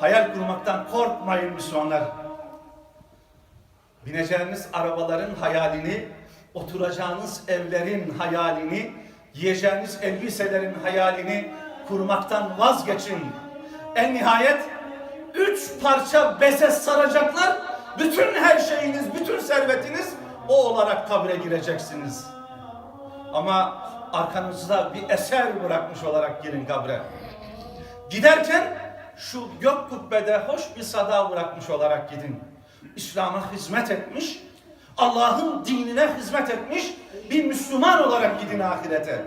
Hayal kurmaktan korkmayın Müslümanlar. Bineceğiniz arabaların hayalini, oturacağınız evlerin hayalini, giyeceğiniz elbiselerin hayalini kurmaktan vazgeçin. En nihayet üç parça beze saracaklar. Bütün her şeyiniz, bütün servetiniz o olarak kabre gireceksiniz. Ama arkanızda bir eser bırakmış olarak girin kabre. Giderken şu gök kubbede hoş bir sada bırakmış olarak gidin. İslam'a hizmet etmiş, Allah'ın dinine hizmet etmiş bir Müslüman olarak gidin ahirete.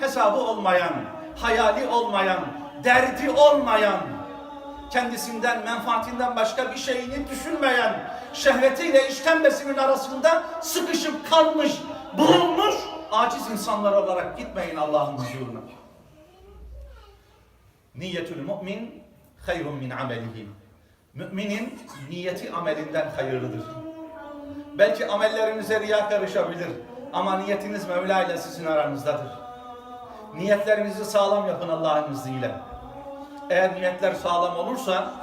Hesabı olmayan, hayali olmayan, derdi olmayan, kendisinden, menfaatinden başka bir şeyini düşünmeyen, şehvetiyle işkembesinin arasında sıkışıp kalmış, bulunmuş aciz insanlar olarak gitmeyin Allah'ın huzuruna. Niyetül mümin hayrun min amelihi. Müminin niyeti amelinden hayırlıdır. Belki amellerinize riya karışabilir ama niyetiniz Mevla ile sizin aranızdadır. Niyetlerinizi sağlam yapın Allah'ın izniyle. Eğer niyetler sağlam olursa,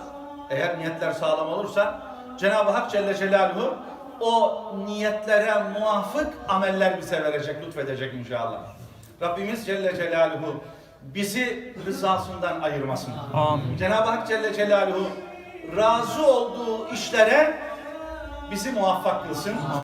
eğer niyetler sağlam olursa Cenab-ı Hak Celle Celaluhu o niyetlere muvafık ameller bize verecek, lütfedecek inşallah. Rabbimiz Celle Celaluhu bizi rızasından ayırmasın. Amin. Cenab-ı Hak Celle Celaluhu razı olduğu işlere bizi muvaffak kılsın.